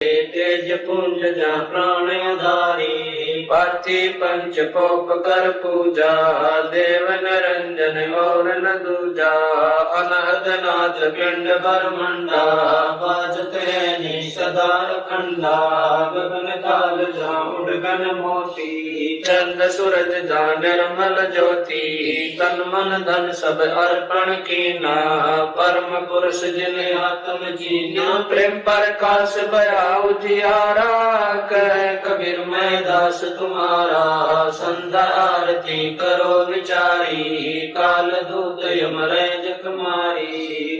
ਤੇਜ ਪੁੰਜ ਜਾਂ ਪ੍ਰਾਣ ਆਧਾਰੀ ਪਾਤੀ ਪੰਚ ਪੋਪ ਕਰ ਪੂਜਾ ਦੇਵ ਨਰੰਜਨ ਔਰ ਨ ਦੂਜਾ ਅਨਹਦ ਨਾਦ ਪਿੰਡ ਬਰਮੰਡਾ صدا کھنڈاب گن کال جاؤنڈ گن موتی چند سورج جان رمل جوتی تن من دن سب ارپن کینا پرم پرش جن آتم جینا پرم پرکاش بیا اجیارا کہے کبیر میں داس تمہارا سندہ آرتی کرو بچاری کال دوت یم رینج کماری